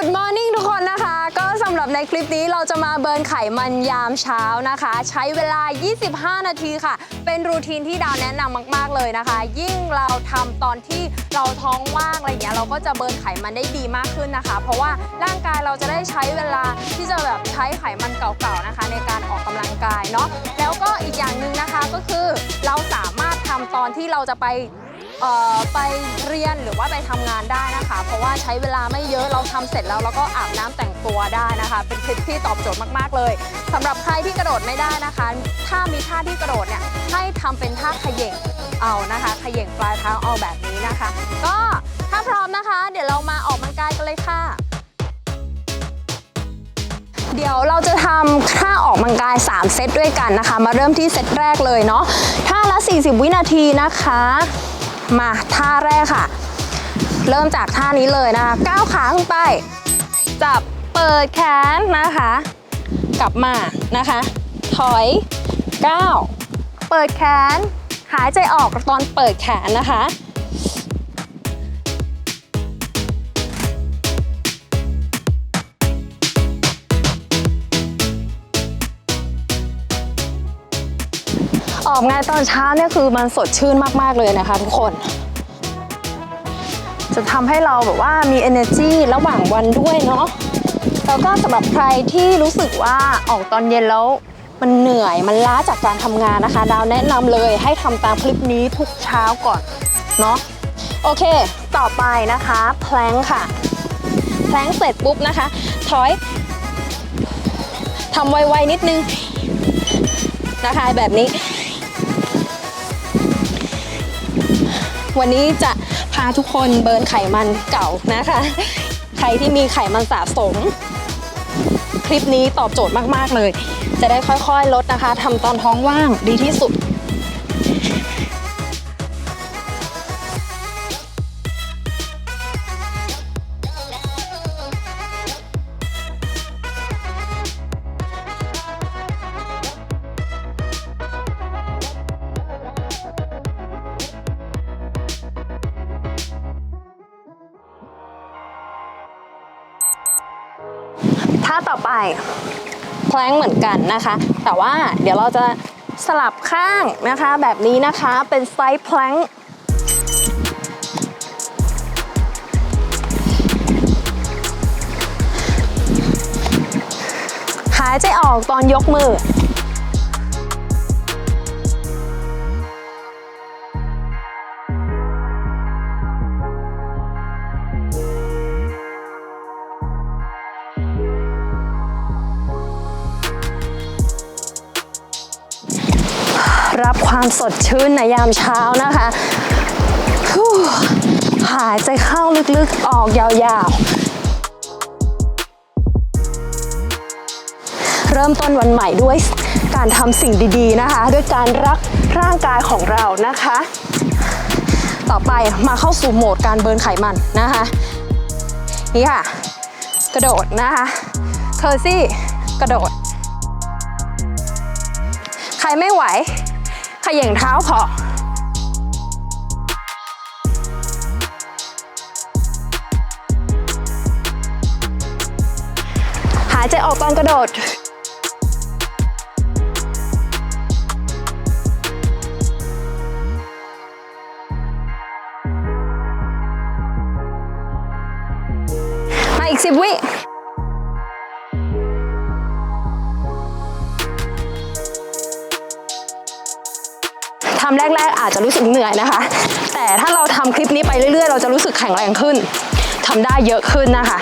Good morning ทุกคนนะคะ ก็สำหรับในคลิปนี้เราจะมาเบิร์นไขมันยามเช้านะคะ ใช้เวลา 25 นาทีค่ะ เป็นรูทีนที่ดาวแนะนำมาก ๆ เลยนะคะ ยิ่งเราทำตอนที่เราท้องว่างอะไรเงี้ยเราก็จะเบิร์นไขมันได้ดีมากขึ้นนะคะ เพราะว่าร่างกายเราจะได้ใช้เวลาที่จะแบบใช้ไขมันเก่าๆนะคะ ในการออกกำลังกายเนาะแล้วก็อีกอย่างหนึ่งนะคะก็คือเราสามารถทำตอนที่เราจะไป ไปเรียนหรือว่าไปทำงานได้นะคะ เพราะว่าใช้เวลาไม่เยอะเราทำเสร็จแล้วเราก็อาบน้ำแต่งตัวได้นะคะ เป็นคลิปที่ตอบโจทย์มากๆเลยสำหรับใครที่กระโดดไม่ได้นะคะ ถ้ามีท่าที่กระโดดเนี่ยให้ทำเป็นท่าเขย่งเอานะคะเขย่งปลายเท้าเอาแบบนี้นะคะ ก็ถ้าพร้อมนะคะ เดี๋ยวเรามาออกกำลังกายกันเลยค่ะ เดี๋ยวเราจะทำท่าออกกำลังกาย 3 เซตด้วยกันนะคะ มาเริ่มที่เซตแรกเลยเนาะท่าละ 40 วินาทีนะคะ มาท่าแรกค่ะ เริ่มจากท่านี้เลยนะคะก้าวขาขึ้นไป จับเปิดแขนนะคะ กลับมานะคะ ถอยก้าวเปิดแขน หายใจออกตอนเปิดแขนนะคะ ออกงานตอนเช้าเนี่ยคือมันสดชื่นมาก ๆ เลยนะคะทุกคน จะทำให้เราแบบว่ามี energy ระหว่างวันด้วยเนาะแล้วก็สำหรับใครที่รู้สึกว่าออกตอนเย็นแล้วมันเหนื่อยมันล้าจากการทำงานนะคะ ดาวแนะนำเลยให้ทำตามคลิปนี้ทุกเช้าก่อนเนาะโอเค ต่อไปนะคะแพลงค่ะแพลงเสร็จปุ๊บนะคะ ถอยทำไวๆนิดนึงนะคะแบบนี้ วันนี้จะพาทุกคนเบิร์นไขมันเก่านะคะ ใครที่มีไขมันสะสม คลิปนี้ตอบโจทย์มาก ๆ เลย จะได้ค่อยๆ ลดนะคะทำตอนท้องว่างดีที่สุด งเหมือนกันนะคะ แต่ว่าเดี๋ยวเราจะสลับข้างนะคะแบบนี้นะคะเป็นไซส์แพลงหายใจออกตอนยกมือ ความสดชื่นในยามเช้านะคะหายใจเข้าลึกๆ ออกยาวๆ เริ่มต้นวันใหม่ด้วยการทำสิ่งดีๆนะคะ ด้วยการรักร่างกายของเรานะคะ ต่อไปมาเข้าสู่โหมดการเบิร์นไขมันนะคะ นี่ค่ะ กระโดดนะคะเคอร์ซี่กระโดด ใครไม่ไหว ย่งเท้าพอหายใจออกตอนกระโดดมาอีกสิบวิ ทำแรก ๆ อาจจะรู้สึกเหนื่อยนะคะ แต่ถ้าเราทำคลิปนี้ไปเรื่อยๆ เราจะรู้สึกแข็งแรงขึ้นทำได้เยอะขึ้นนะคะ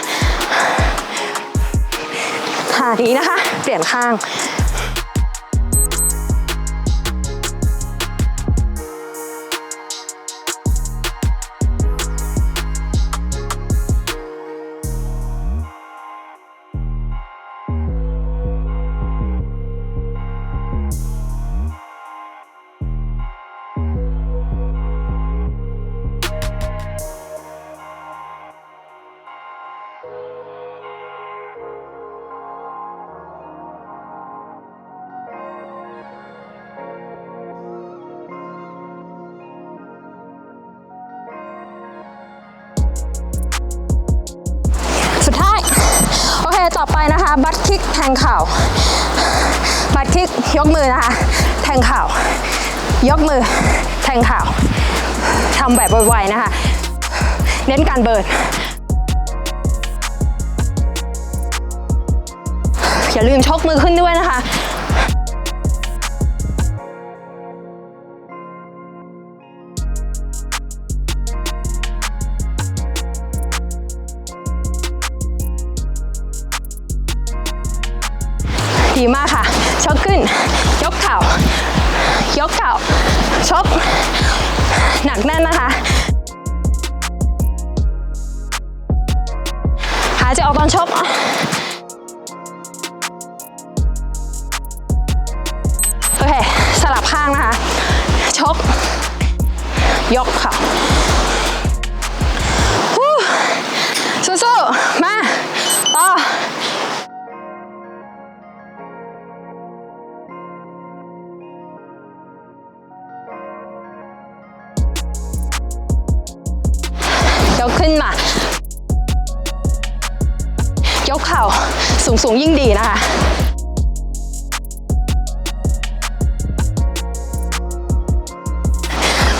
ท่านี้นะคะ เปลี่ยนข้าง งเข่าบัตคิกยกมือนะคะ แทงเข่ายกมือ แทงเข่าทำแบบไวๆนะคะ เน้นการเบิร์นอย่าลืมชกมือขึ้นด้วยนะคะักแน่นนะคะ สูงยิ่งดีนะคะ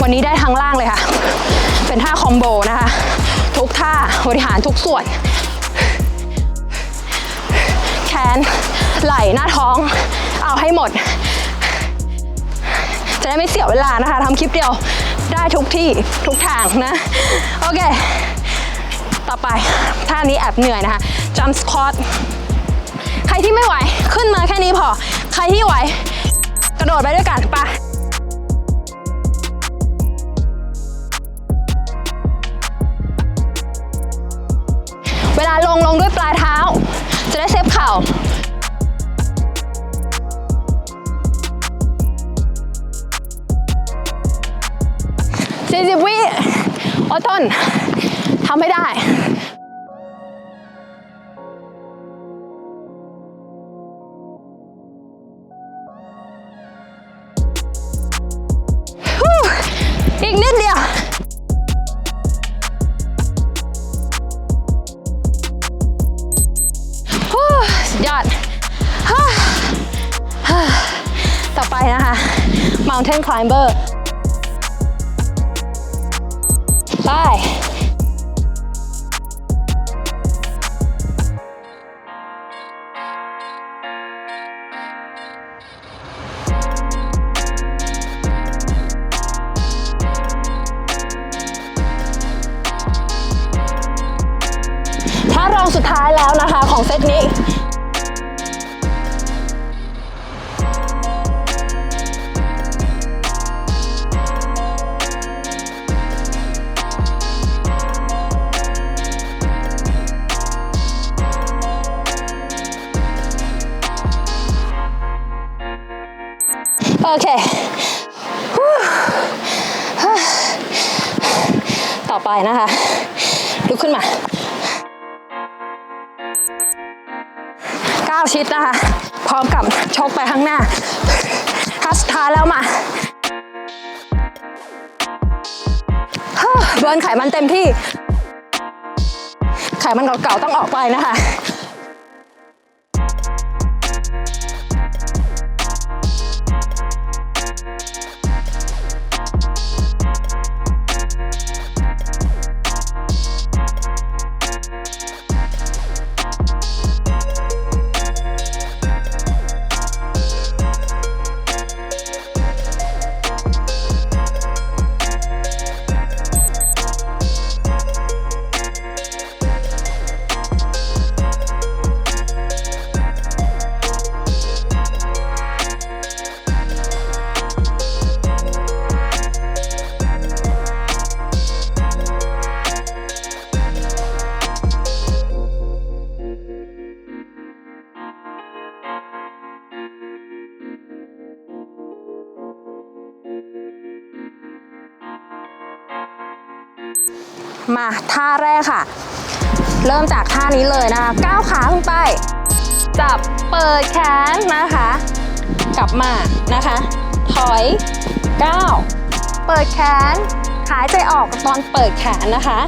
วันนี้ได้ทั้งล่างเลยค่ะ เป็นท่าคอมโบนะคะ ทุกท่าบริหารทุกส่วน แขน ไหล่หน้าท้อง เอาให้หมด จะได้ไม่เสียเวลานะคะทำคลิปเดียวได้ทุกที่ทุกทางนะ โอเค ต่อไปท่านี้แอบเหนื่อยนะคะ jump squat ใครที่ไม่ไหวขึ้นมาแค่นี้พอ ใครที่ไหว กระโดดไปด้วย Climber นะคะ ลุกขึ้นมาก้าวชิดนะคะ พร้อมกับชกไปข้างหน้าทัสทาแล้วมาเบิร์นไขมันเต็มที่ ไขมันเก่าๆต้องออกไปนะคะ มาท่าแรกค่ะ เริ่มจากท่านี้เลยนะคะก้าวขาขึ้นไป จับเปิดแขนนะคะ กลับมานะคะ ถอยก้าวเปิดแขนหายใจออกตอนเปิดแขนนะคะ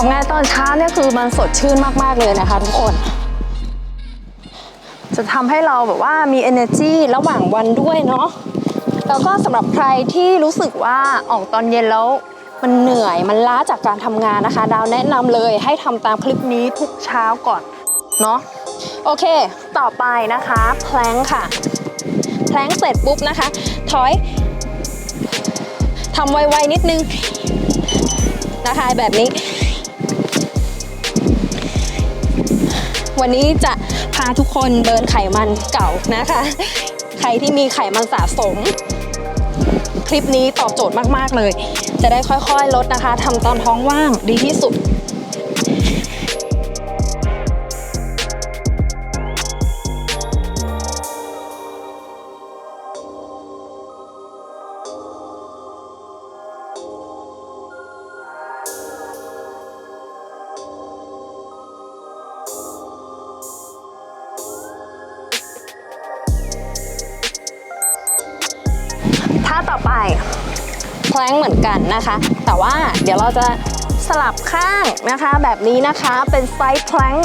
ออกงานตอนเช้าเนี่ยคือมันสดชื่นมาก ๆ เลยนะคะ ทุกคน จะทำให้เราแบบว่ามี energy ระหว่างวันด้วยเนาะแล้วก็สำหรับใครที่รู้สึกว่าออกตอนเย็นแล้วมันเหนื่อยมันล้าจากการทำงานนะคะ ดาวแนะนำเลยให้ทำตามคลิปนี้ทุกเช้าก่อนเนาะโอเค ต่อไปนะคะแพลงค่ะแพลงเสร็จปุ๊บนะคะ ถอยทำไวๆนิดนึงนะคะแบบนี้ วันนี้จะพาทุกคนเบิร์นไขมันเก่านะคะ ใครที่มีไขมันสะสม คลิปนี้ตอบโจทย์มาก ๆ เลย จะได้ค่อยๆ ลดนะคะทำตอนท้องว่างดีที่สุด ต่อไปแพลงเหมือนกันนะคะ แต่ว่าเดี๋ยวเราจะสลับข้างนะคะแบบนี้นะคะเป็นไซส์แพลง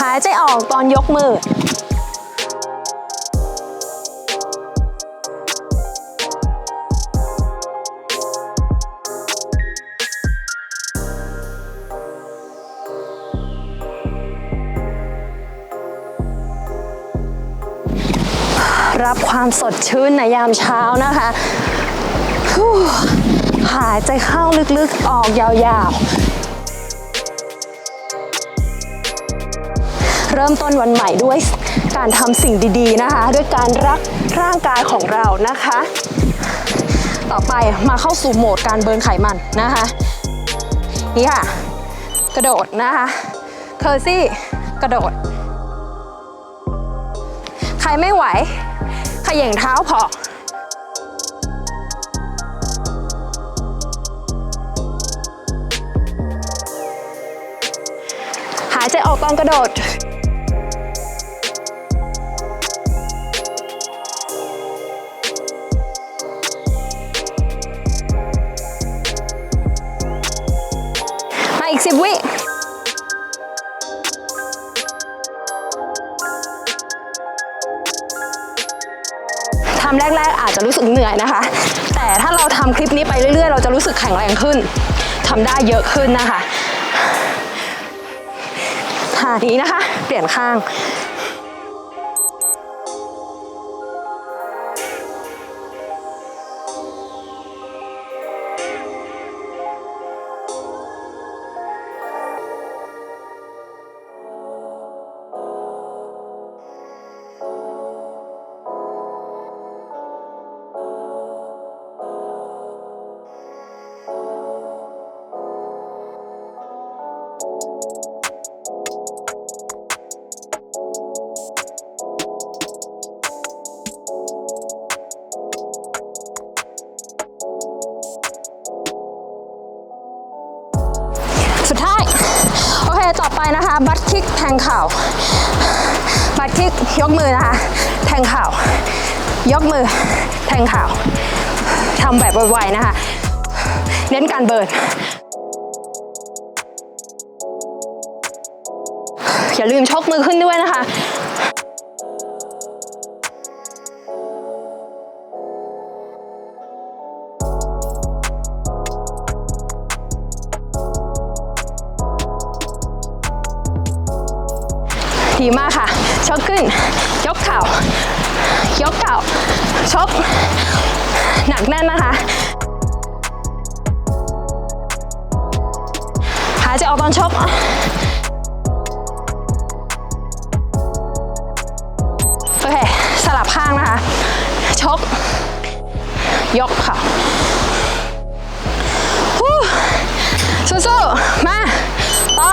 หายใจออกตอนยกมือ ชื่นในยามเช้านะคะหายใจเข้าลึกๆออกยาวๆ เริ่มต้นวันใหม่ด้วยการทำสิ่งดีๆนะคะ ด้วยการรักร่างกายของเรานะคะ ต่อไปมาเข้าสู่โหมดการเบิร์นไขมันนะคะนี่ค่ะ กระโดดนะคะเคอร์ซี่กระโดด ใครไม่ไหว ย่งเท้าพอ หายใจออกตอนกระโดด ทำแรก ๆ อาจจะรู้สึกเหนื่อยนะคะ แต่ถ้าเราทำคลิปนี้ไปเรื่อยๆ เราจะรู้สึกแข็งแรงขึ้นทำได้เยอะขึ้นนะคะท่านี้นะคะ เปลี่ยนข้าง ต่อไปนะคะ บัตคิกแทงเข่าบัตคิกยกมือนะคะ แทงเข่ายกมือ แทงเข่าทำแบบไวๆนะคะ เน้นการเบิร์นอย่าลืมชกมือขึ้นด้วยนะคะ ยกเข่าฮู้สู้ๆมาต่อ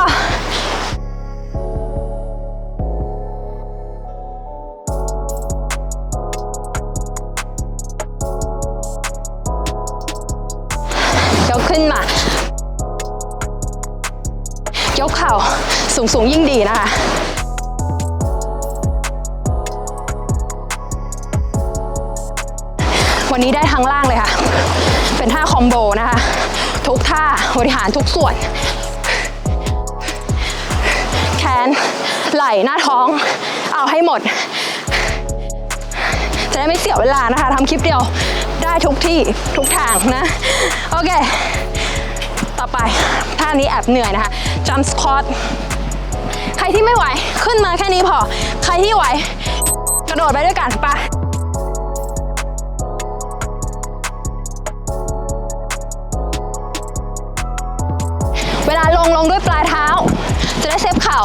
ขึ้นมายกเข่าสูงสูงๆยิ่งดีนะคะ บริหารทุกส่วน แขน ไหล่หน้าท้อง เอาให้หมด จะได้ไม่เสียเวลานะคะทำคลิปเดียวได้ทุกที่ทุกทางนะ โอเค ต่อไปท่านี้แอบเหนื่อยนะคะ jump squat ใครที่ไม่ไหวขึ้นมาแค่นี้พอ ใครที่ไหว กระโดดไปด้วยกันไปะ ด้วยปลายเท้า จะได้เซฟเข่า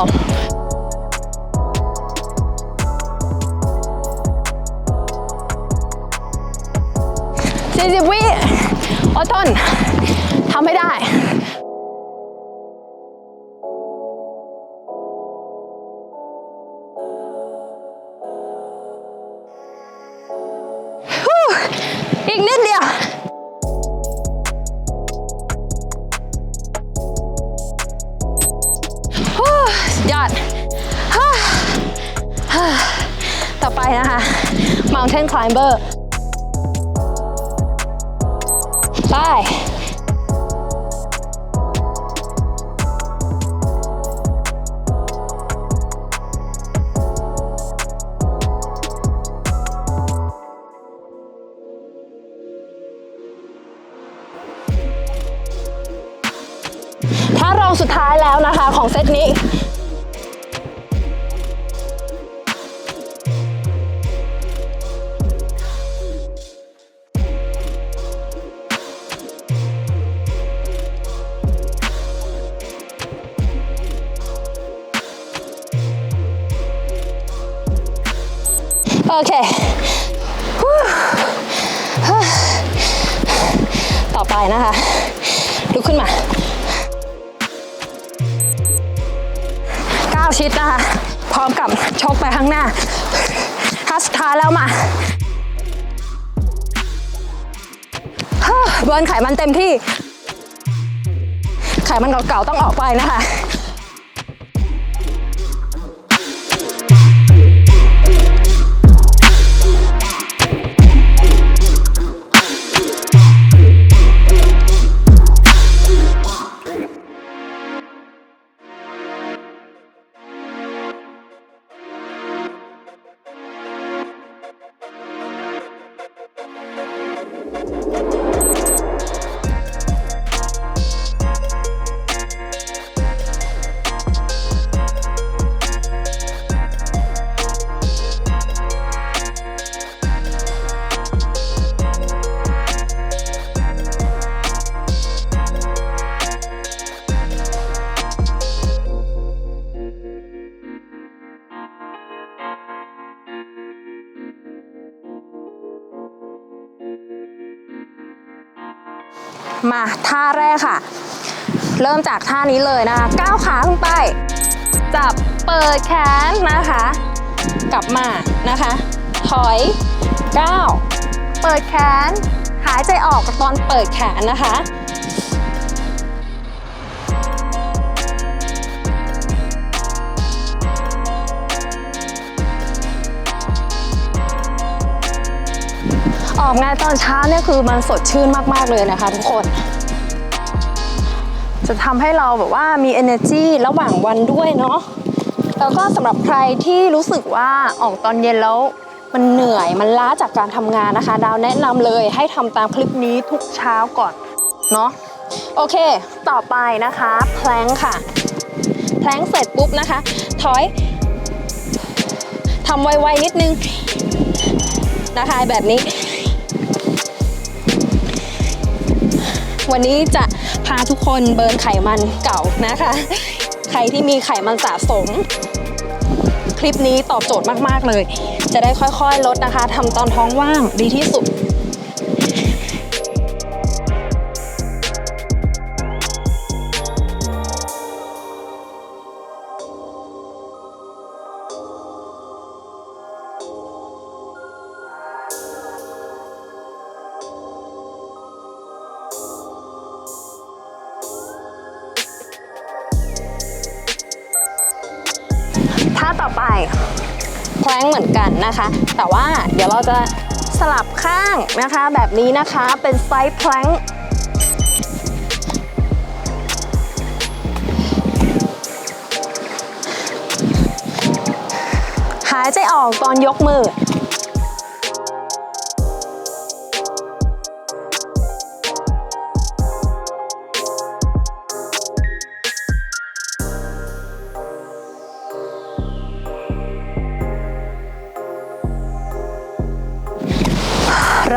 สี่สิบวิอดทนทำให้ได้ ดยอด ต่อไปนะคะ Mountain Climber ไปถ้ารองสุดท้ายแล้วนะคะของเซตนี้ โอเคต่อไปนะคะลุกขึ้นมาก้าวชิดนะคะ พร้อมกับชกไปข้างหน้าทัสทายแล้วมาเฮ้อเบิร์นไขมันเต็มที่ ไขมันเก่าๆต้องออกไปนะคะ กค่ะ เริ่มจากท่านี้เลยนะคะก้าวขาขึ้นไป จับเปิดแขนนะคะ กลับมานะคะ ถอยก้าวเปิดแขน หายใจออกตอนเปิดแขนนะคะออกงานตอนเช้าเนี่ยคือมันสดชื่นมาก ๆ เลยนะคะทุกคน จะทำให้เราแบบว่ามี energy ระหว่างวันด้วยเนาะแล้วก็สำหรับใครที่รู้สึกว่าออกตอนเย็นแล้วมันเหนื่อยมันล้าจากการทำงานนะคะ ดาวแนะนำเลยให้ทำตามคลิปนี้ทุกเช้าก่อนเนาะโอเค ต่อไปนะคะแพลงค่ะแพลงเสร็จปุ๊บนะคะ ถอยทำไวๆนิดนึงนะคะแบบนี้ วันนี้จะาทุกคนเบิร์นไขมันเก่านะคะ ใครที่มีไขมันสะสม คลิปนี้ตอบโจทย์มาก ๆ เลย จะได้ค่อยๆ ลดนะคะทำตอนท้องว่างดีที่สุด นะคะ แต่ว่าเดี๋ยวเราจะสสลับข้างนะคะ แบบนี้นะคะเป็นไซส์แพลงหายใจออกตอนยกมือ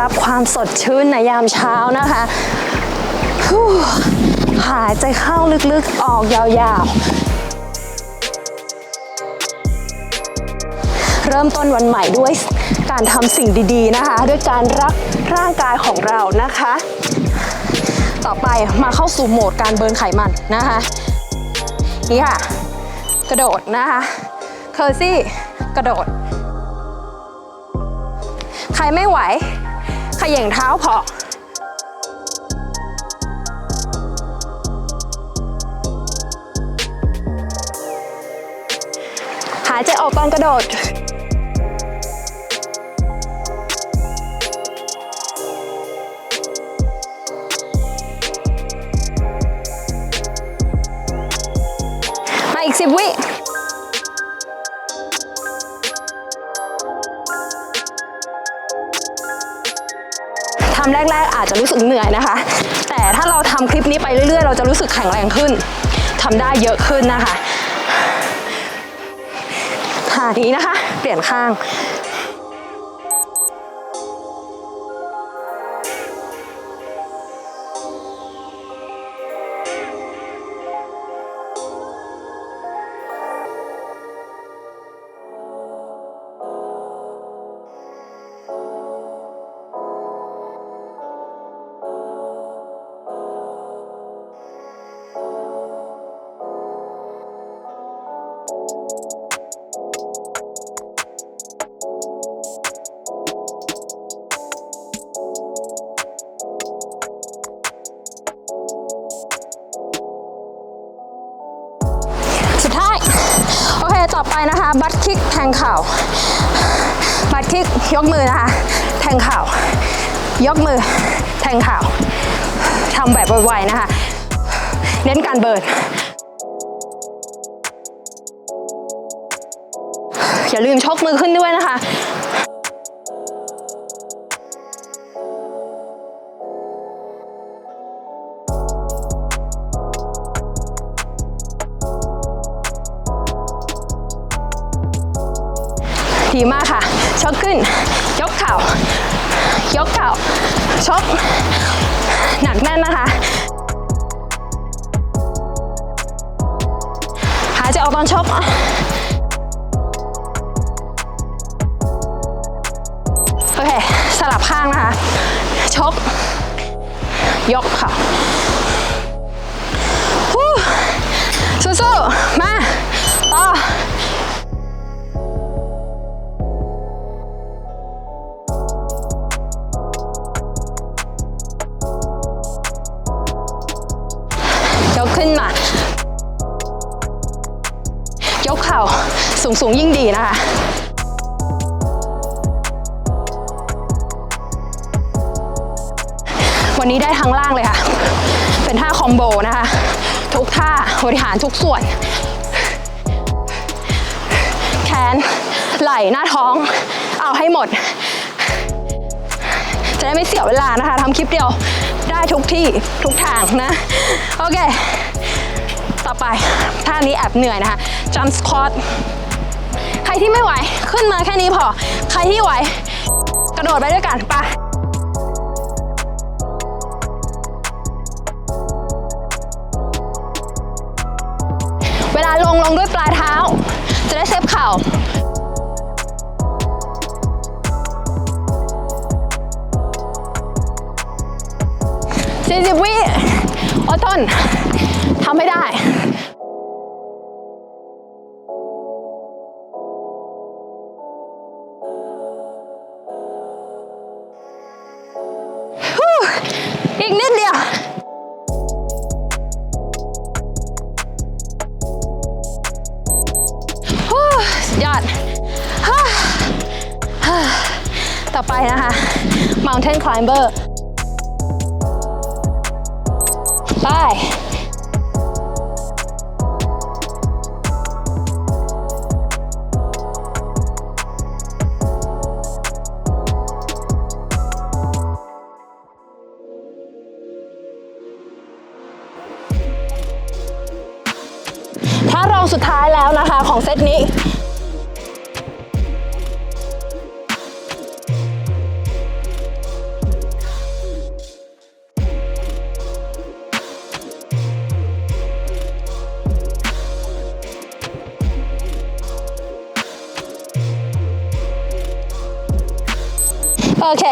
รับความสดชื่นในยามเช้านะคะหายใจเข้าลึกๆออกยาวๆ เริ่มต้นวันใหม่ด้วยการทำสิ่งดีๆนะคะ ด้วยการรักร่างกายของเรานะคะ ต่อไปมาเข้าสู่โหมดการเบิร์นไขมันนะคะ นี่ค่ะ กระโดดนะคะเคอร์ซี่กระโดด ใครไม่ไหว ย่งเท้าพอหายใจออกตอนกระโดดมาอีกสิบวิ รู้สึกแข็งแรงขึ้นทำได้เยอะขึ้นนะคะท่านี้นะคะ เปลี่ยนข้าง คิกแทงเข่าบัดคิกยกมือนะคะ แทงเข่ายกมือ แทงเข่าทำแบบไวๆนะคะ เน้นการเบิร์นอย่าลืมชกมือขึ้นด้วย ดีมากค่ะ ชกขึ้น ยกเข่า ยกเข่า ชก หนักแน่นนะคะ หายใจออกตอนชกโอเค สลับข้างนะคะ ชก ยกเข่าฮู้สู้ๆมา ต่อ สูงสูงๆยิ่งดีนะคะ วันนี้ได้ทั้งล่างเลยค่ะ เป็นท่าคอมโบนะคะ ทุกท่าบริหารทุกส่วน แขน ไหล่หน้าท้อง เอาให้หมด จะได้ไม่เสียเวลานะคะทำคลิปเดียวได้ทุกที่ทุกทางนะ โอเค ต่อไปท่านี้แอบเหนื่อยนะคะ jump squat ที่ไม่ไหวขึ้นมาแค่นี้พอ ใครที่ไหว กระโดดไปด้วยกันไปะเวลาลงลงด้วยปลายเท้า จะได้เซฟเข่า40วิอดทน Mountain Climber ไป โอเค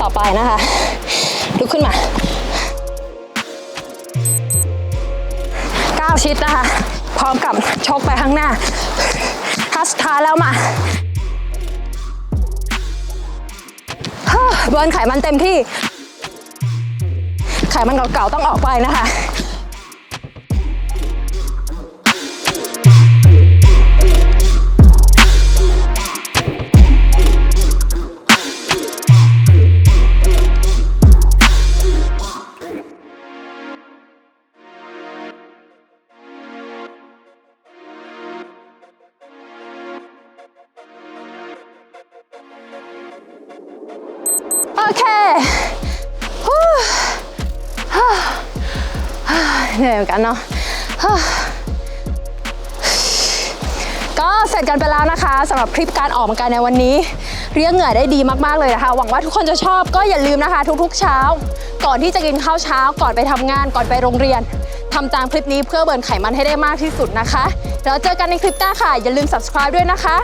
ต่อไปนะคะลุกขึ้นมาก้าวชิดนะคะ พร้อมกับชกไปข้างหน้าทัสท้ายแล้วมาเฮ้อเบิร์นไขมันเต็มที่ ไขมันเก่าๆต้องออกไปนะคะ เหมือนกันเนาะก็เสร็จกันไปแล้วนะคะสำหรับคลิปการออกกำลังกายในวันนี้ เรียกเหงื่อได้ดีมากๆเลยนะคะ หวังว่าทุกคนจะชอบก็อย่าลืมนะคะ ทุกๆเช้า ก่อนที่จะกินข้าวเช้า ก่อนไปทำงาน ก่อนไปโรงเรียนทำตามคลิปนี้เพื่อเบิร์นไขมันให้ได้มากที่สุดนะคะแล้วเจอกันในคลิปหน้าค่ะอย่าลืม subscribe ด้วยนะคะ